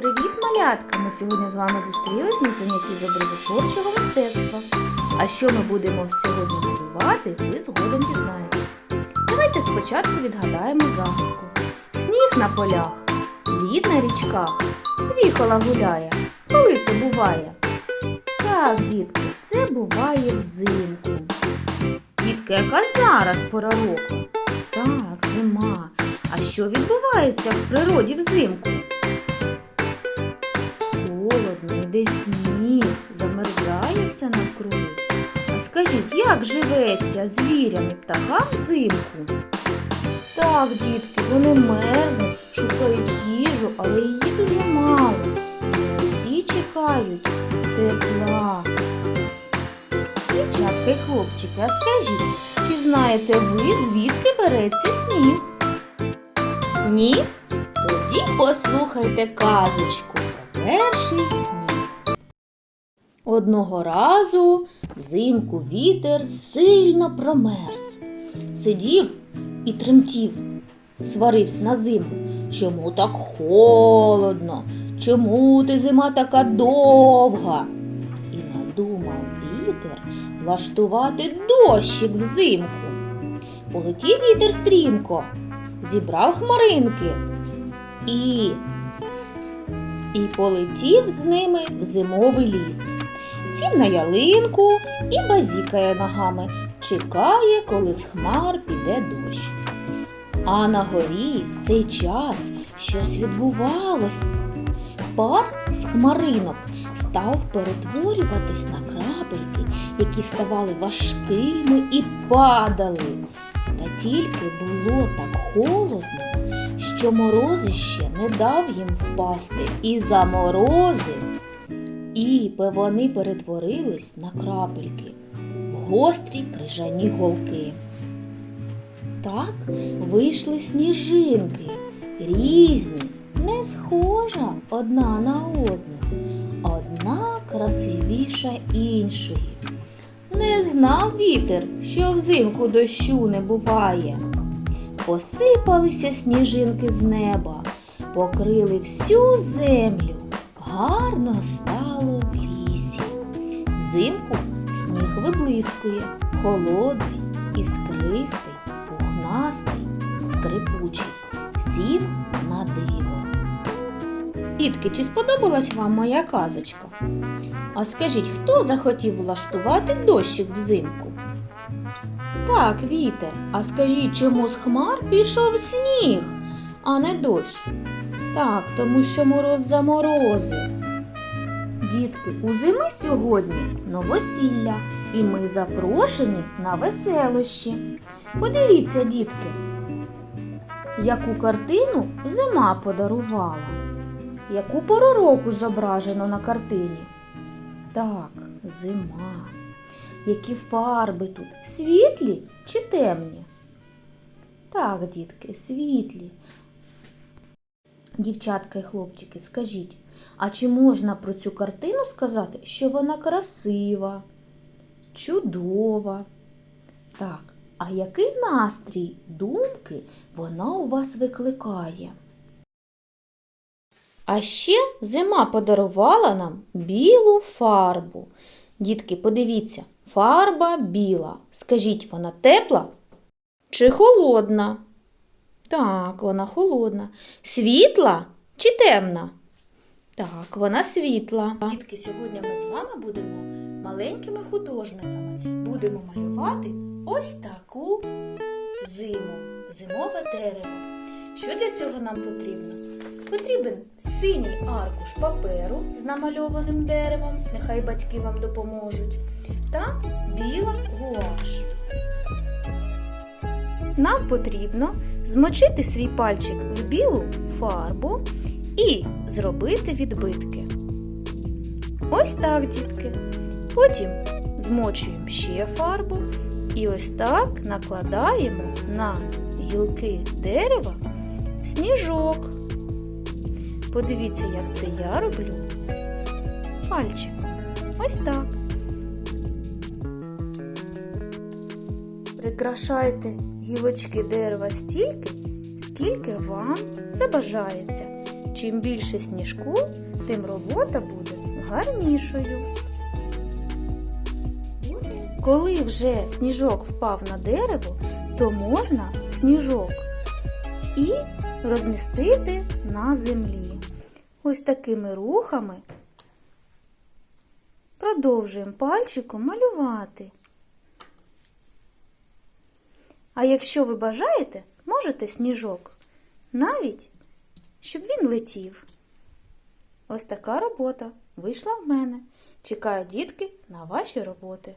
Привіт, малятка! Ми сьогодні з вами зустрілись на занятті з образотворчого мистецтва. А що ми будемо сьогодні малювати, ви згодом дізнаєтесь. Давайте спочатку відгадаємо загадку. Сніг на полях, лід на річках, віхола гуляє. Коли це буває? Так, дітки, це буває взимку. Дітки, яка зараз пора року? Так, зима. А що відбувається в природі взимку? Холодно, сніг, замерзає все навкруги. А скажіть, як живеться звірям і птахам взимку? Так, дітки, вони мерзнуть, шукають їжу, але її дуже мало. Усі чекають тепла. Дівчатка й хлопчики, а скажіть, чи знаєте ви, звідки береться сніг? Ні? Тоді послухайте казочку перший сніг. Одного разу взимку вітер сильно промерз. Сидів і тремтів, сварився на зиму. Чому так холодно? Чому ти зима така довга? І надумав вітер влаштувати дощик взимку. Полетів вітер стрімко, зібрав хмаринки і, і полетів з ними в зимовий ліс. Сів на ялинку і базікає ногами, чекає, коли з хмар піде дощ. А на горі в цей час щось відбувалося. Пар з хмаринок став перетворюватись на крапельки, які ставали важкими і падали. Та тільки було так холодно, що морозище не дав їм впасти і заморозив. І вони перетворились на крапельки в гострі крижані голки. Так вийшли сніжинки, різні, не схожа одна на одну, одна красивіша іншої. Не знав вітер, що взимку дощу не буває. Посипалися сніжинки з неба, покрили всю землю. Гарно стало в лісі. Взимку сніг виблискує, холодний, іскристий, пухнастий, скрипучий, всім на диво. Дітки, чи сподобалась вам моя казочка? А скажіть, хто захотів влаштувати дощик взимку? Так, вітер. А скажіть, чому з хмар пішов сніг, а не дощ? Так, тому що мороз заморозив. Дітки, у зими сьогодні новосілля, і ми запрошені на веселощі. Подивіться, дітки, яку картину зима подарувала. Яку пору року зображено на картині? Так, зима. Які фарби тут? Світлі чи темні? Так, дітки, світлі. Дівчатка і хлопчики, скажіть, а чи можна про цю картину сказати, що вона красива, чудова? Так, а який настрій, думки вона у вас викликає? А ще зима подарувала нам білу фарбу. Дітки, подивіться, фарба біла. Скажіть, вона тепла чи холодна? Так, вона холодна. Світла чи темна? Так, вона світла. Дітки, сьогодні ми з вами будемо маленькими художниками. Будемо малювати ось таку зиму, зимове дерево. Що для цього нам потрібно? Потрібен синій аркуш паперу з намальованим деревом, нехай батьки вам допоможуть, та біла гуаш. Нам потрібно змочити свій пальчик в білу фарбу і зробити відбитки. Ось так, дітки. Потім змочуємо ще фарбу і ось так накладаємо на гілки дерева сніжок. Подивіться, як це я роблю. Пальчик. Ось так. Прикрашайте гілочки дерева стільки, скільки вам забажається. Чим більше сніжку, тим робота буде гарнішою. Коли вже сніжок впав на дерево, то можна сніжок і розмістити на землі. Ось такими рухами продовжуємо пальчиком малювати. А якщо ви бажаєте, можете сніжок навіть, щоб він летів. Ось така робота вийшла в мене. Чекаю, дітки, на ваші роботи.